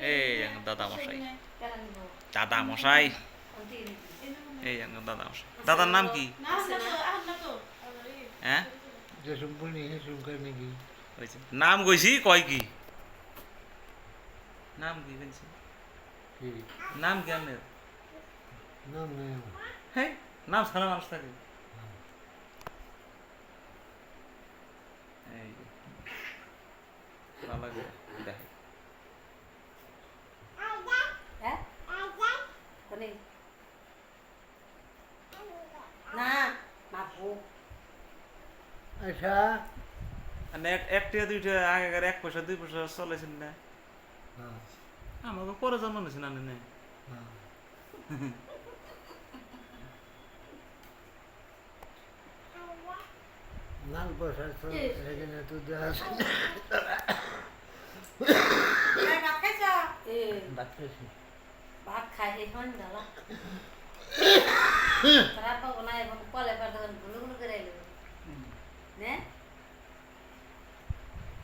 এই দাদা মশাই। দাদা মশাই। এই দাদা মশাই। দাদার নাম কি? হ্যাঁ? নাম কইছি কয় কি? নাম কি বলছি নাম কি আপনার? নাম নাই হ্যাঁ নাম সারা মানুষ থাকে। এই। ভালো দেখে না আচ্ছা। একটা দুইটা আগেকার এক পয়সা দুই পয়সা চলেছেন না। হ্যাঁ আমাকে পরে জন্ম নিয়েছেন আনে না হ্যাঁ লাল তো দেওয়া ভাত ભાગ ખાય છે